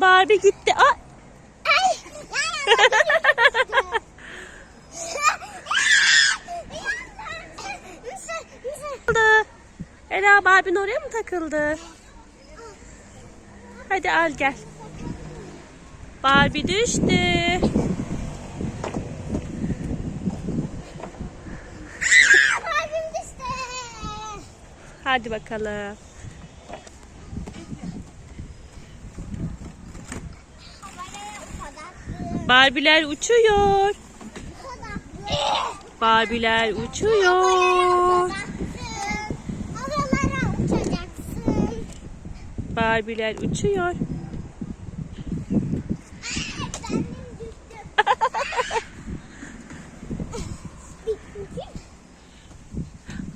Barbie gitti. Aa, Ay. Ela Barbie'nin oraya mı takıldı? Hadi al gel. Barbie düştü. Hadi bakalım. Barbie'ler uçuyor. Barbie'ler uçuyor. Barbie'ler uçuyor.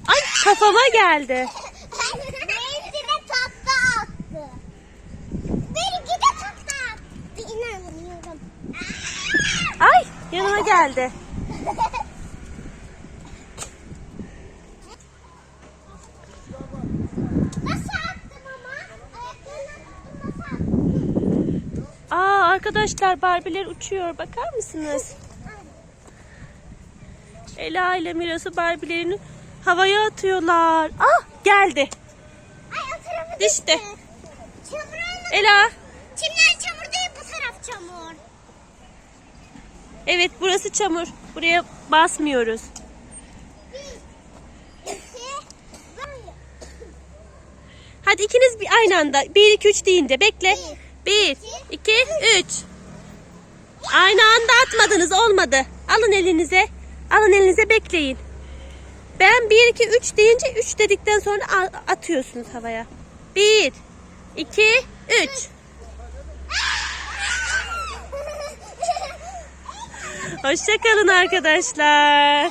Ay kafama geldi. Yanıma geldi. Aa arkadaşlar Barbie'ler uçuyor. Bakar mısınız? Ela ile Mirası Barbie'lerini havaya atıyorlar. Ah geldi. Ay olmadı. Ela. Çimler çamur Evet burası çamur. Buraya basmıyoruz. Hadi ikiniz bir aynı anda. 1 2 3 deyince bekle. 1 2 3. Aynı anda atmadınız olmadı. Alın elinize. Alın elinize bekleyin. Ben 1 2 3 deyince 3 dedikten sonra atıyorsunuz havaya. 1 2 3. Hoşçakalın arkadaşlar.